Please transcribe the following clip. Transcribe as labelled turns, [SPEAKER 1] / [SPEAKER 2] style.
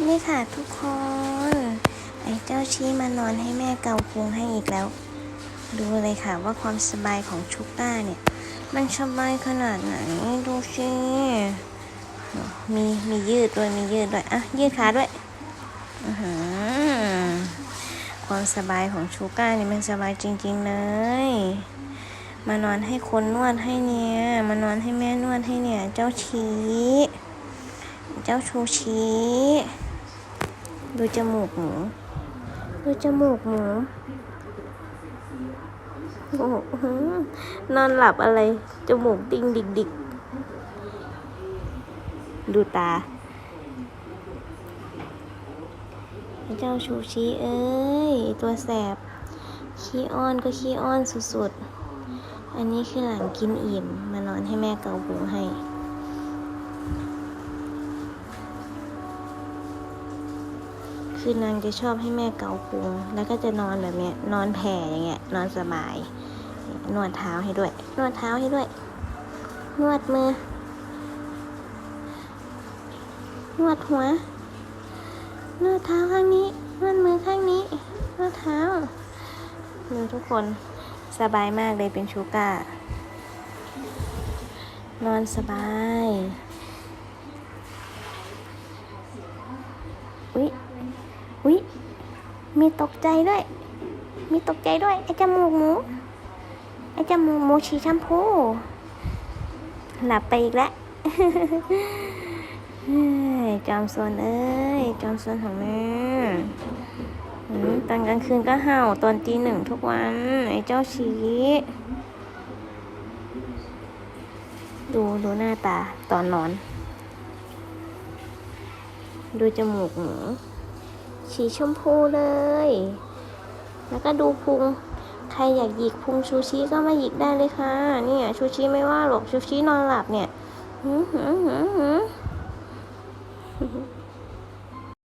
[SPEAKER 1] นี่ค่ะทุกคน ไอ้เจ้าชี้มานอนให้แม่เกาพุงให้อีกแล้ว ดูเลยค่ะว่าความสบายของชุก้าเนี่ย มันสบายขนาดไหนดูสิมีมียืดด้วยมียืดด้วยอะยืดขาด้วยอือหือความสบายของชูก้าเนี่ยมันสบายจริง ๆ เลย มานอนให้คนนวดให้เนี่ย มานอนให้แม่นวดให้เนี่ย เจ้าชี้ เจ้าชูชีดูจมูกหมู ดูจมูกหมูโอ้โหนอนหลับอะไร จมูกติ่งดิกดิกดูตา เจ้าชูชีเอ้ย ตัวแสบ ขี้อ้อนก็ขี้อ้อนสุดๆ อันนี้คือหลังกินอิ่ม มานอนให้แม่เกาพุงให้ คือนางจะชอบให้แม่เกาพุงแล้วก็จะนอนแบบเนี้ยนอนแผ่อย่างเงี้ยนอนสบาย นวดเท้าให้ด้วย นวดเท้าให้ด้วย นวดมือ นวดหัว นวดเท้าข้างนี้ นวดมือข้างนี้ นวดเท้าดูทุกคนสบายมากเลยเป็นชูกานอนสบาย อุ๊ย มีตกใจด้วย มีตกใจด้วย ไอ้จมูกหมู ไอ้จมูกหมูชีชมพู หลับไปอีกแล้วจอมโซนเอ้ย จอมโซนของแม่ตอนกลางคืนก็เห่าตอนตีหนึ่งทุกวัน ไอ้เจ้าชีดูดูหน้าตาตอนนอน ดูจมูกหมู สีชมพูเลย แล้วก็ดูพุง ใครอยากหยิกพุงชูชิก็มาหยิกได้เลยค่ะ เนี่ย ชูชิไม่ว่าหรอก ชูชินอนหลับเนี่ย หืมหืมหืมหืม